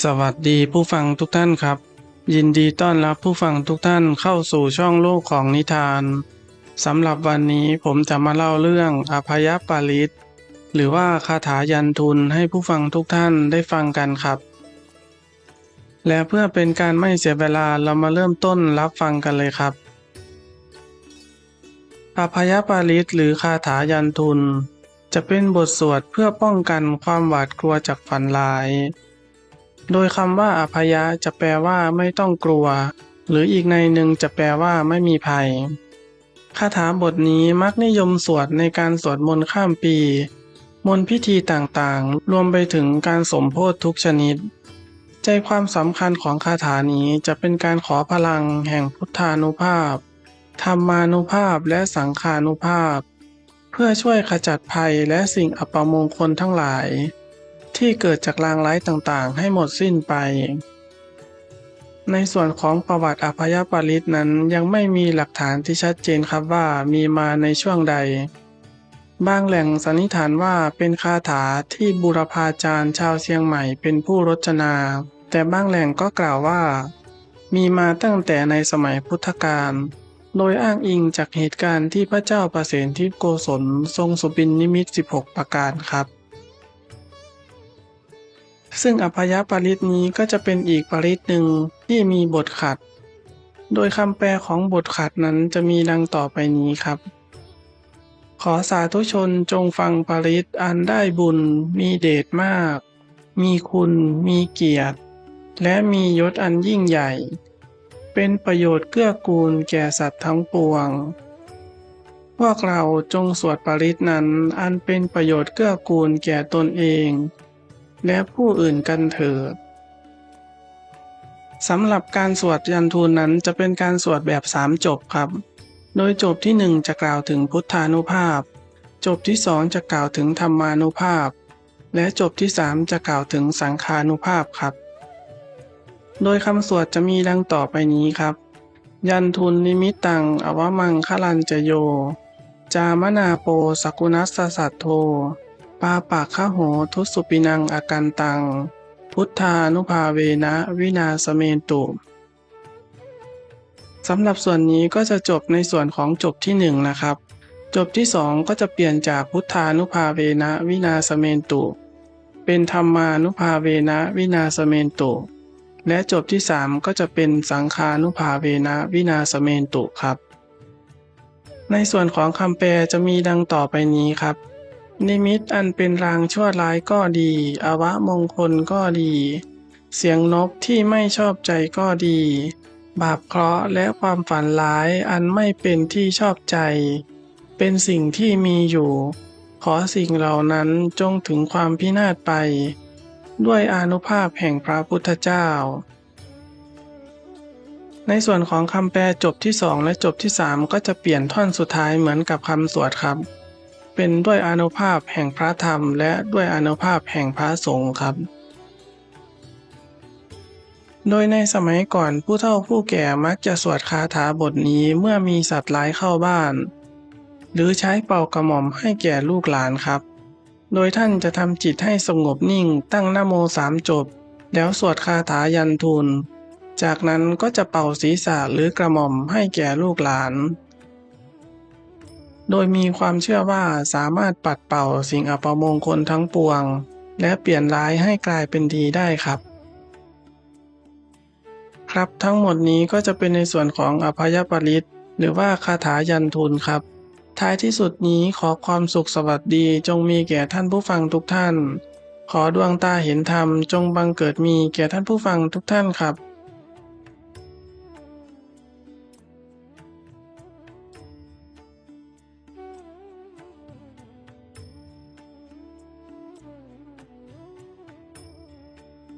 สวัสดีผู้ฟังทุกท่านครับ ยินดีต้อนรับผู้ฟังทุกท่านเข้าสู่ช่องโลกของนิทานสำหรับวันนี้ผมจะมาเล่าเรื่องอภยปาริตหรือว่าคาถายันทุนให้ผู้ฟังทุกท่านได้ฟังกันครับ และเพื่อเป็นการไม่เสียเวลาเรามาเริ่มต้นรับฟังกันเลยครับอภยปาริตหรือคาถายันทุน จะเป็นบทสวดเพื่อป้องกันความหวาดกลัวจากฝันร้าย โดยคำว่าอภยะจะแปลว่าไม่ต้องกลัว หรืออีกในหนึ่งจะแปลว่าไม่มีภัยคาถาบทนี้มักนิยมสวดในการสวดมนต์ข้ามปี มนต์พิธีต่างๆ รวมไปถึงการสมโพธทุกชนิด ใจความสำคัญของคาถานี้จะเป็นการขอพลังแห่งพุทธานุภาพ ธรรมานุภาพและสังขานุภาพ เพื่อช่วยขจัดภัยและสิ่งอัปมงคลทั้งหลาย ที่เกิดจากลางร้ายต่างๆ ให้หมดสิ้นไป ในส่วนของประวัติอภยปาริตนั้นยังไม่มีหลักฐานที่ชัดเจนครับว่ามีมาในช่วงใด บางแหล่งสันนิษฐานว่าเป็นคาถาที่บุรพาจารย์ชาวเชียงใหม่เป็นผู้รจนา แต่บางแหล่งก็กล่าวว่า มีมาตั้งแต่ในสมัยพุทธกาลโดยอ้างอิงจากเหตุการณ์ที่พระเจ้าประเสนทิโกศลทรงสุบินนิมิต 16 ประการครับ ซึ่งอภยปาริตนี้ก็จะเป็นอีกปาริตหนึ่งที่มีบทขัด โดยคำแปลของบทขัดนั้นจะมีดังต่อไปนี้ครับ ขอสาธุชนจงฟังปาริตอันได้บุญมีเดชมาก มีคุณมีเกียรติ และมียศอันยิ่งใหญ่ เป็นประโยชน์เกื้อกูลแก่สัตว์ทั้งปวง พวกเราจงสวดปาริตนั้นอันเป็นประโยชน์เกื้อกูลแก่ตนเอง และผู้อื่นกันเถิดสำหรับการสวดยันทูลนั้นจะเป็นการสวดแบบสามจบครับ โดยจบที่หนึ่งจะกล่าวถึงพุทธานุภาพ จบที่สองจะกล่าวถึงธรรมานุภาพ และจบที่สามจะกล่าวถึงสังขานุภาพครับ โดยคำสวดจะมีดังต่อไปนี้ครับ ยันทุนนิมิตตัง อวมังคลันจโย จามนาโปสกุนัสสสัตโท ปาปากขโหทุสุปินังอากันตัง พุทธานุภาเวนะวินาสเมนตุสำหรับส่วนนี้ก็จะจบในส่วนของจบที่หนึ่งนะครับ จบที่สองก็จะเปลี่ยนจากพุทธานุภาเวนะวินาสเมนตุ เป็นธรรมานุภาเวนะวินาสเมนตุ และจบที่สามก็จะเป็นสังคานุภาเวนะวินาสเมนตุครับ ในส่วนของคำแปลจะมีดังต่อไปนี้ครับ นิมิตอันเป็นรางชั่วร้ายก็ดี อวะมงคลก็ดี เสียงนกที่ไม่ชอบใจก็ดี บาปเคราะห์และความฝันร้ายอันไม่เป็นที่ชอบใจ เป็นสิ่งที่มีอยู่ ขอสิ่งเหล่านั้นจงถึงความพินาศไป ด้วยอนุภาพแห่งพระพุทธเจ้า ในส่วนของคำแปลจบที่สองและจบที่สามก็จะเปลี่ยนท่อนสุดท้ายเหมือนกับคำสวดครับ เป็นด้วยอนุภาพแห่งพระธรรม และด้วยอนุภาพแห่งพระสงฆ์ครับ โดยในสมัยก่อนผู้เฒ่าผู้แก่มักจะสวดคาถาบทนี้เมื่อมีสัตว์ร้ายเข้าบ้าน หรือใช้เป่ากระหม่อมให้แก่ลูกหลานครับ โดยท่านจะทำจิตให้สงบนิ่งตั้งนโมสามจบ แล้วสวดคาถายันทูลจากนั้นก็จะเป่าศีรษะหรือกระหม่อมให้แก่ลูกหลาน โดยมีความเชื่อว่าสามารถปัดเป่าสิ่งอัปมงคลทั้งปวง และเปลี่ยนร้ายให้กลายเป็นดีได้ครับ ครับทั้งหมดนี้ก็จะเป็นในส่วนของอภยปริตหรือว่าคาถายันทุนครับ ท้ายที่สุดนี้ขอความสุขสวัสดีจงมีแก่ท่านผู้ฟังทุกท่าน ขอดวงตาเห็นธรรมจงบังเกิดมีแก่ท่านผู้ฟังทุกท่านครับ